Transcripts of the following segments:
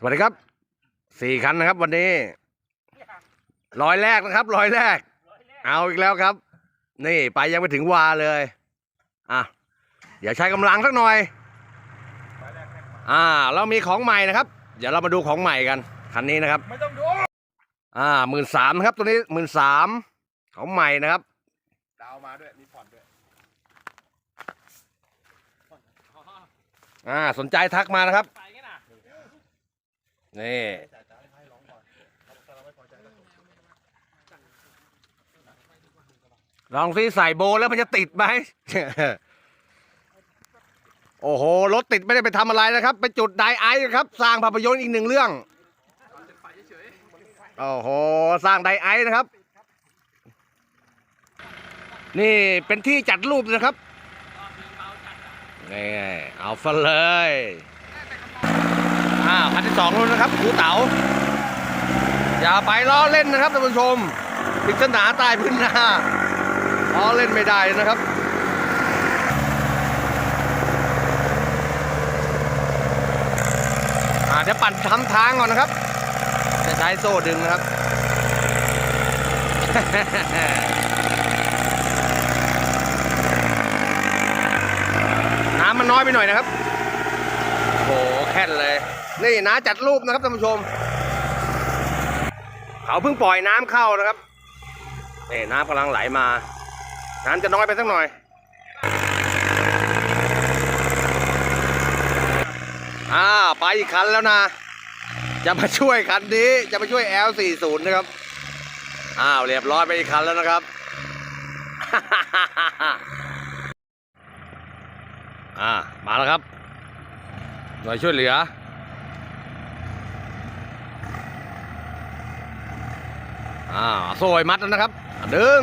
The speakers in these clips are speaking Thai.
สวัสดีครับสี่คันนะครับ วันนี้ร้อยแรกนะครับร้อยแรก เอาอีกแล้วครับ นี่ไปยังไม่ถึงวาเลยอะเดี๋ยวใช้กำลังสักหน่อย อ่า เรามีของใหม่นะครับ เดี๋ยวเรามาดูของใหม่กันคันนี้นะครับไม่ต้องดูอ่าหมื่นสามครับตัวนี้หมื่นสามของใหม่นะครับดาวมาด้วยมีผ่อนด้วยอ่าสนใจทักมานะครับ นี่ลองซิใส่โบแล้วมันจะติดไหม โอ้โห รถติดไม่ได้ไปทำอะไรนะครับ ไปจุดไดไอซ์ครับ สร้างภาพยนตร์อีกหนึ่งเรื่อง โอ้โห สร้างไดไอซ์นะครับ นี่เป็นที่จัดรูปนะครับนี่เอาฟะเลย อ่าคันที่สองนู้นนะครับครูเต๋าอย่าไปล้อเล่นนะครับท่านผู้ชมปริศนาใต้พื้นหน้าล้อเล่นไม่ได้นะครับอ่าเดี๋ยวปั่นทำทางก่อนนะครับ จะใช้โซ่ดึงนะครับ น้ำมันน้อยไปหน่อยนะครับ โหแค่นเลย นี่นะจัดรูปนะครับท่านผู้ชม เขาเพิ่งปล่อยน้ำเข้านะครับนี่น้ำกำลังไหลมา น้ำจะน้อยไปสักหน่อยอ่าไปอีกคันแล้วนะ จะมาช่วยคันนี้จะมาช่วย L40 นะครับอ้าวเรียบร้อยไปอีกคันแล้วนะครับอ่ามาแล้วครับหน่วยช่วยเหลือ อ่าโซ่มัดแล้วนะครับ ดึง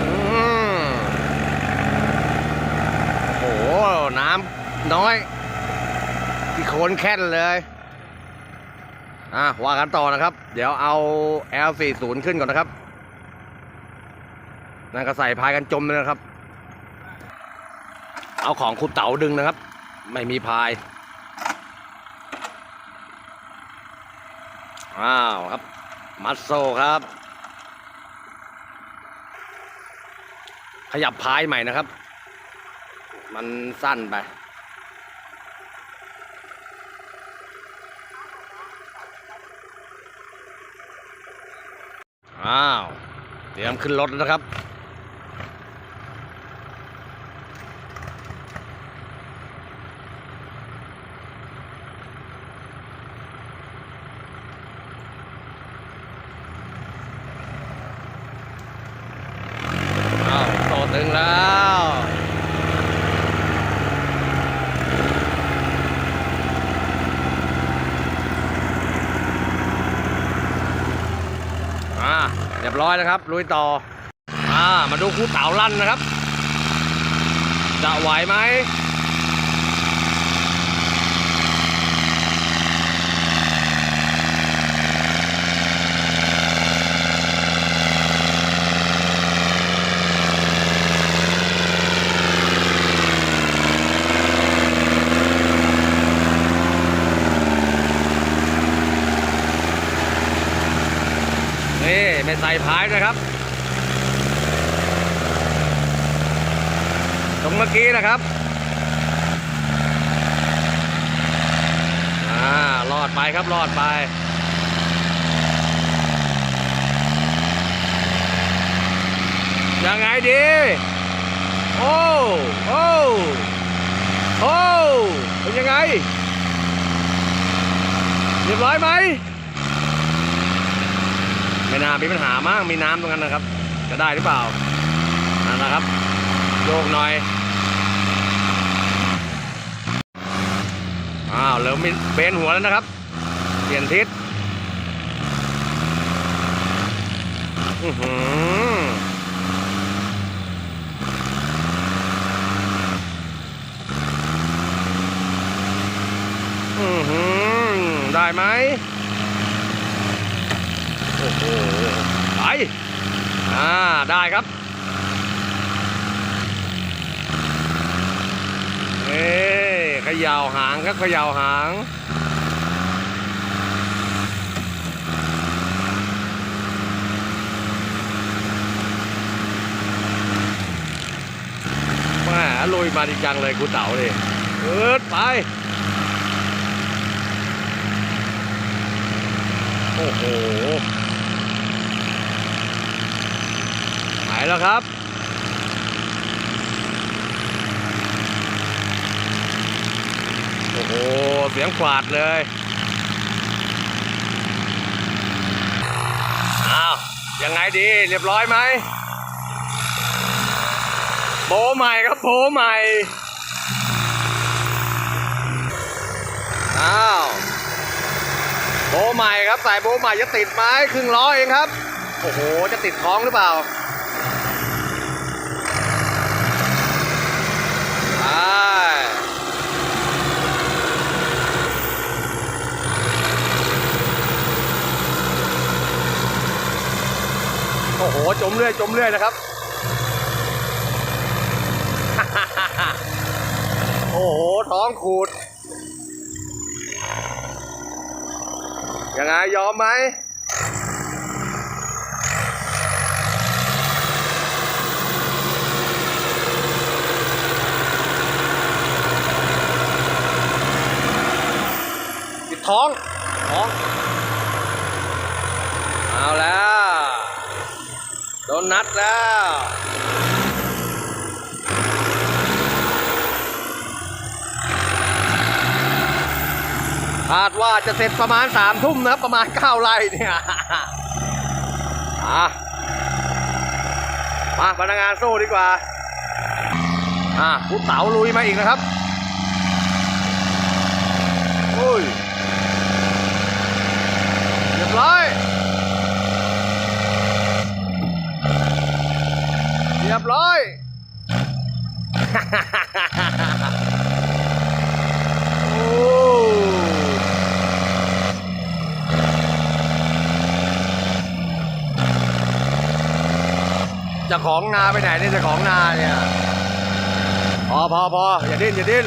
อโอ้โห น้ำน้อย ที่โคนแค่นเลย อะว่ากันต่อนะครับ เดี๋ยวเอา L40 ขึ้นก่อนนะครับนั่นก็ใส่พายกันจมเลยนะครับ เอาของคุณเต๋าดึงนะครับ ไม่มีพาย อ้าวครับ มัดโซครับ ขยับพายใหม่นะครับ มันสั้นไป อ้าว เตรียมขึ้นรถแล้วนะครับ อ้าวโตตึงแล้ว อ่า เรียบร้อยนะครับลุยต่ออ่ามาดูคู่เต่าลั่นนะครับ จะไหวไหม นี่ ไม่ใส่พายนะครับ ตรงเมื่อกี้นะครับอ่ารอดไปครับรอดไปยังไงดี โอ้โอ้โอ้เป็นยังไงเรียบร้อยไหม ไม่น่ามีปัญหามากมีน้ำตรงนั้นนะครับ จะได้หรือเปล่านั่นนะครับโยกหน่อยอ้าวเริ่มมีเบนหัวแล้วนะครับ เปลี่ยนทิศอือหืออือหือได้ไหม โหไปอ่าได้ครับเอ้ขย่าหางครับเขย่าหางม่ลุยมาดีจังเลยกูเต๋าเลยเอิดไป โอ้โหหายแล้วครับ โอ้โห เสียงขวาดเลย อ้าว ยังไงดี เรียบร้อยไหมโบใหม่ครับโบใหม่ อ้าวโบใหม่ครับใส่โบใหม่จะติดไหมครึ่งล้อเองครับ โอ้โห จะติดท้องหรือเปล่าไป โอ้โห จมเรื่อย จมเรื่อยนะครับ โอ้โห ท้องขูด ยังไงยอมไหมปิดท้องท้อง เอาแล้ว โดนนัดแล้วคาดว่าจะเสร็จประมาณสามทุ่มนะประมาณเก้าไร่เนี่ยอะมาพนักงานสู้ดีกว่า อะผู้เต๋าลุยมาอีกนะครับโอ้ยเรียบร้อย รียบร้อย โอ้จะของนาไปไหนเนี่ยจะของนาเนี่ย พอพอพออย่าดิ้นอย่าดิ้น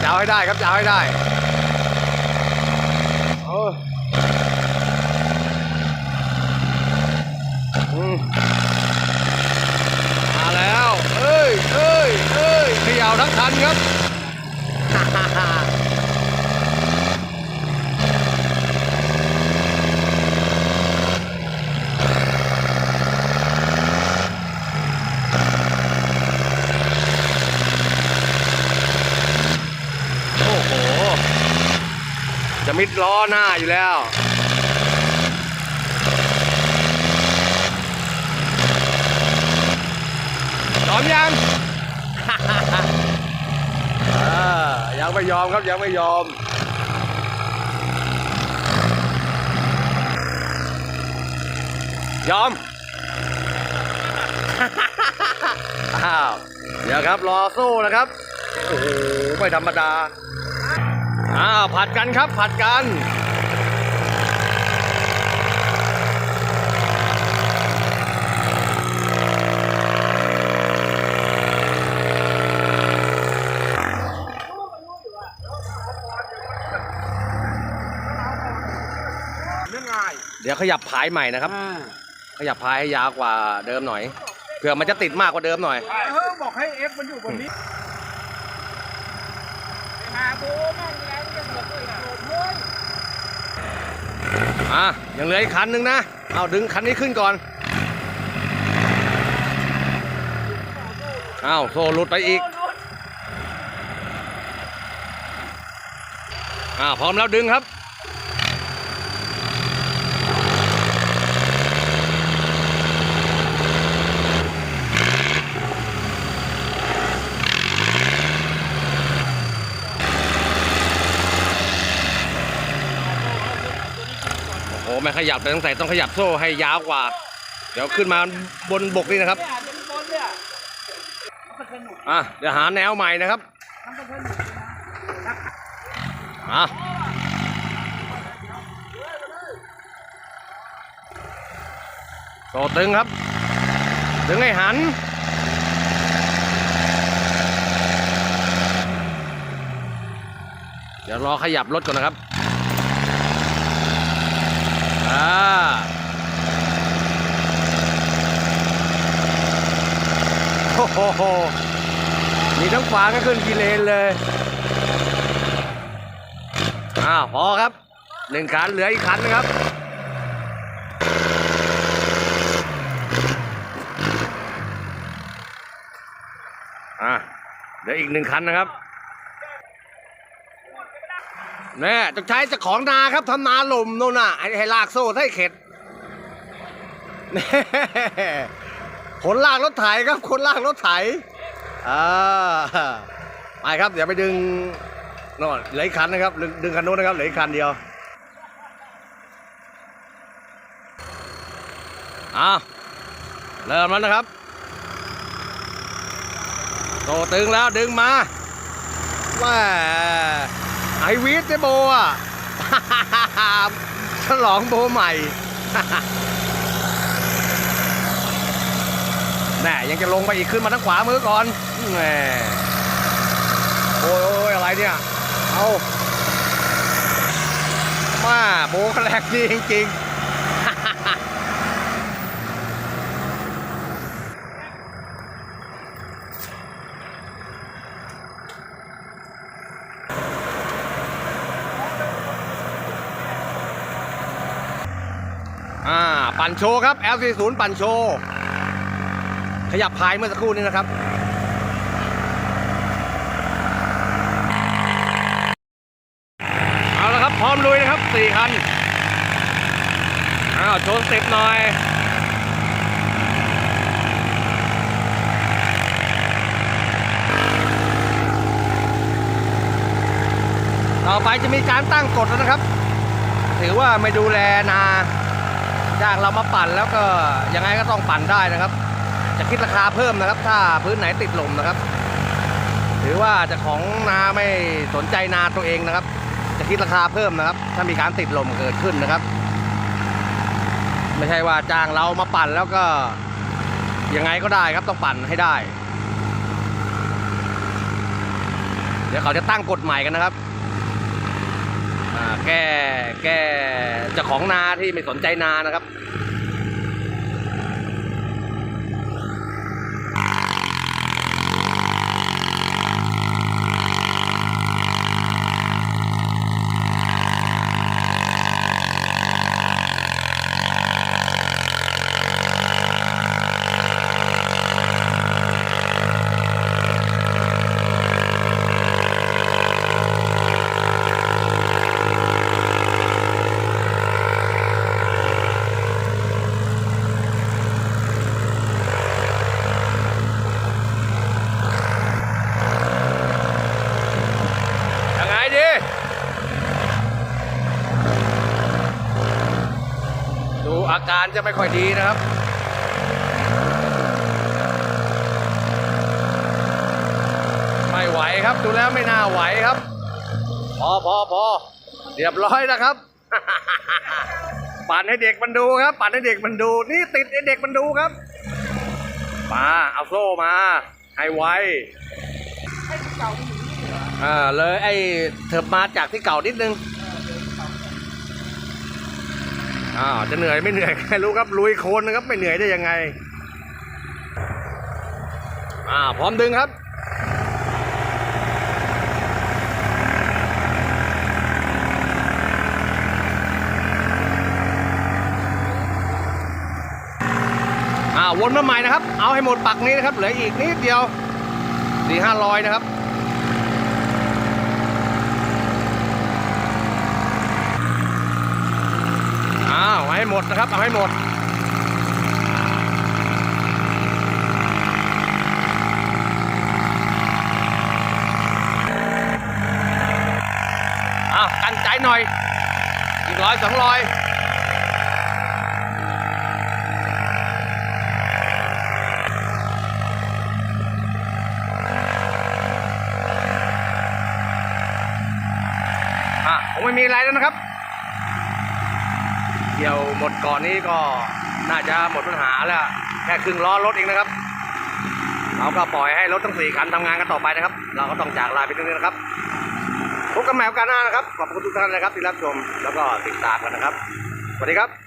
จะเอาให้ได้ครับจะเอาให้ได้โอ้อืมมาแล้ว เอ้ยเอ้ยเอ้ยเขย่า ทั้งคันครับโอ้โหจะมิดล้อหน้าอยู่แล้วยอมยังอ่า ยังไม่ยอมครับยังไม่ยอม ยอม อ้าวเดี๋ยวครับรอสู้นะครับ โอ้โหไม่ธรรมดา อ้าวผัดกันครับผัดกัน เรื่องง่าย เดี๋ยวขยับพายใหม่นะครับขยับพายให้ยาวกว่าเดิมหน่อยเผื่อมันจะติดมากกว่าเดิมหน่อย เออบอกให้เอฟมันอยู่บนนี้หาโบนั่นแล้วจะเหลือตัวอีกโเลยอะยังเหลืออีกคันหนึ่งนะเอาดึงคันนี้ขึ้นก่อนอ้าวโซ่หลุดไปอีกอ่าพร้อมแล้วดึงครับ ไม่ขยับแต่ต้องใส่ต้องขยับโซ่ให้ยาวกว่า เดี๋ยวขึ้นมาบนบกนี่นะครับอะเดี๋ยวหาแนวใหม่นะครับอะโซ่ตึงครับตึงให้หันเดี๋ยวรอขยับรถก่อนนะครับ อ่าโอ้โหมีทั้งฝาก็ขึ้นกิเลนเลยอ้าวพอครับหนึ่งคันเหลืออีกคันนะครับอะเหลืออีกหนึ่งคันนะครับ แน่จะใช้เจะของนาครับทำนาลมโน่นน่ะให้ลากโซ่ให้เข็ดแน่คนลากรถไถครับคนลากรถไถอ่าไปครับเดี๋ยวไปดึงน่นเหลือคันนะครับ ดึงคันโน้นนะครับเหลือคันเดียวอะเริ่มแล้วนะครับโตตึงแล้วดึงมาแม่ ไอวีดเจโบอะฉลองโบใหม่แน่ยังจะลงไปอีกขึ้นมาทางขวามือก่อนแหมโอ้ยโอ้ยอะไรเนี่ย เอามาโบแหลกดีจริงๆ อ่า ปั่นโชว์ครับ L40 ปั่นโชว์ ขยับพายเมื่อสักครู่นี้นะครับเอาละครับพร้อมลุยนะครับสี่คันอ้าวโชว์สเต็ปหน่อยต่อไปจะมีการตั้งกฎแล้วนะครับ ถือว่าไม่ดูแลนา จ้างเรามาปั่นแล้วก็ยังไงก็ต้องปั่นได้นะครับ จะคิดราคาเพิ่มนะครับ ถ้าพื้นไหนติดลมนะครับถือว่าจะของนาไม่สนใจนาตัวเองนะครับ จะคิดราคาเพิ่มนะครับ ถ้ามีการติดลมเกิดขึ้นนะครับ ไม่ใช่ว่าจ้างเรามาปั่นแล้วก็ยังไงก็ได้ครับต้องปั่นให้ได้ เดี๋ยวเขาจะตั้งกฎใหม่กันนะครับ แก้แก้เจ้าของนาที่ไม่สนใจนานะครับ ยังไงดี ดู อาการจะไม่ค่อยดีนะครับไม่ไหวครับดูแล้วไม่น่าไหวครับ พอพอพอเรียบร้อยนะครับ ปั่นให้เด็กมันดูครับ ปั่นให้เด็กมันดู นี่ติดให้เด็กมันดูครับ มาเอาโซ่มาให้ไวให้เก่ามันอยู่นี่เหรออ่าเลยไอ้เถิบมาจากที่เก่านิดนึง อ่าวจะเหนื่อยไม่เหนื่อยใครรู้ครับลุยโคนนะครับไม่เหนื่อยได้ยังไงอ่าพร้อมดึงครับอ่าวนมาใหม่นะครับ เอาให้หมดปักนี้นะครับเหลืออีกนิดเดียวสี่ห้าร้อยนะครับ อ้าวเอา ให้หมดนะครับ เอาให้หมดอ้าวกันใจหน่อย อีกร้อยสองร้อยอะผมไม่มีอะไรแล้วนะครับ เดี๋ยวหมดก่อนนี้ก็น่าจะหมดปัญหาแล้ว แค่ครึ่งล้อรถเองนะครับ เราก็ปล่อยให้รถทั้งสี่คันทำงานกันต่อไปนะครับ เราก็ต้องจากลาไปตรงนี้นะครับพบกันใหม่โอกาสหน้านะครับ ขอบคุณทุกท่านนะครับที่รับชมแล้วก็ติดตามกันนะครับสวัสดีครับ